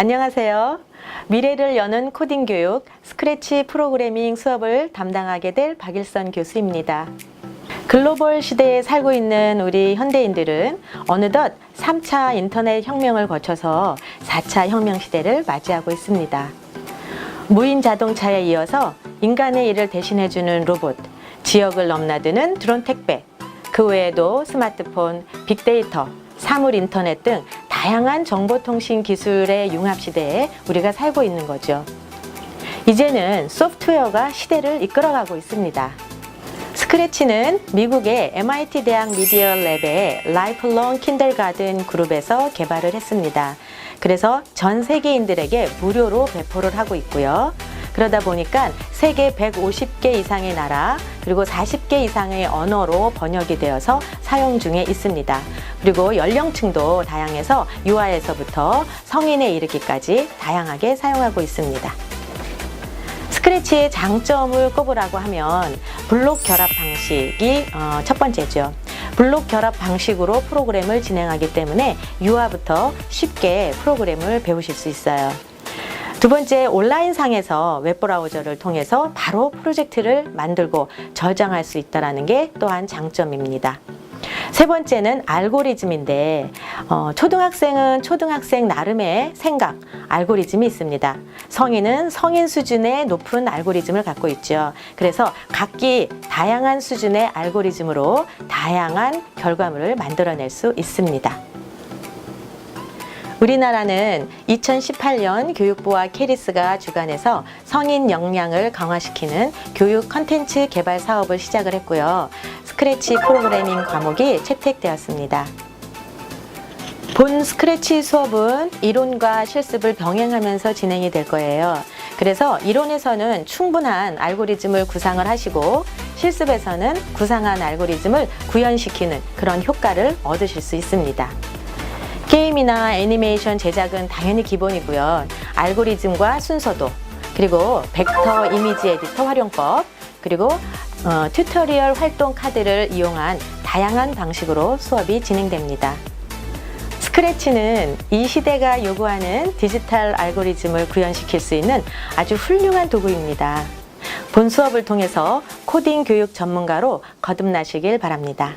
안녕하세요. 미래를 여는 코딩 교육 스크래치 프로그래밍 수업을 담당하게 될 박일선 교수입니다. 글로벌 시대에 살고 있는 우리 현대인들은 어느덧 3차 인터넷 혁명을 거쳐서 4차 혁명 시대를 맞이하고 있습니다. 무인 자동차에 이어서 인간의 일을 대신해주는 로봇, 지역을 넘나드는 드론 택배, 그 외에도 스마트폰, 빅데이터, 사물 인터넷 등 다양한 정보통신 기술의 융합 시대에 우리가 살고 있는 거죠. 이제는 소프트웨어가 시대를 이끌어가고 있습니다. 스크래치는 미국의 MIT 대학 미디어 랩의 라이플롱 킨들가든 그룹에서 개발을 했습니다. 그래서 전 세계인들에게 무료로 배포를 하고 있고요. 그러다 보니까 세계 150개 이상의 나라 그리고 40개 이상의 언어로 번역이 되어서 사용 중에 있습니다. 그리고 연령층도 다양해서 유아에서부터 성인에 이르기까지 다양하게 사용하고 있습니다. 스크래치의 장점을 꼽으라고 하면 블록 결합 방식이 어, 첫 번째죠. 블록 결합 방식으로 프로그램을 진행하기 때문에 유아부터 쉽게 프로그램을 배우실 수 있어요. 두 번째, 온라인상에서 웹브라우저를 통해서 바로 프로젝트를 만들고 저장할 수 있다는 게 또한 장점입니다. 세 번째는 알고리즘인데 어, 초등학생은 초등학생 나름의 생각, 알고리즘이 있습니다. 성인은 성인 수준의 높은 알고리즘을 갖고 있죠. 그래서 각기 다양한 수준의 알고리즘으로 다양한 결과물을 만들어낼 수 있습니다. 우리나라는 2018년 교육부와 캐리스가 주관해서 성인 역량을 강화시키는 교육 컨텐츠 개발 사업을 시작을 했고요. 스크래치 프로그래밍 과목이 채택되었습니다. 본 스크래치 수업은 이론과 실습을 병행하면서 진행이 될 거예요. 그래서 이론에서는 충분한 알고리즘을 구상을 하시고 실습에서는 구상한 알고리즘을 구현시키는 그런 효과를 얻으실 수 있습니다. 게임이나 애니메이션 제작은 당연히 기본이고요. 알고리즘과 순서도, 그리고 벡터 이미지 에디터 활용법, 그리고 어, 튜토리얼 활동 카드를 이용한 다양한 방식으로 수업이 진행됩니다. 스크래치는 이 시대가 요구하는 디지털 알고리즘을 구현시킬 수 있는 아주 훌륭한 도구입니다. 본 수업을 통해서 코딩 교육 전문가로 거듭나시길 바랍니다.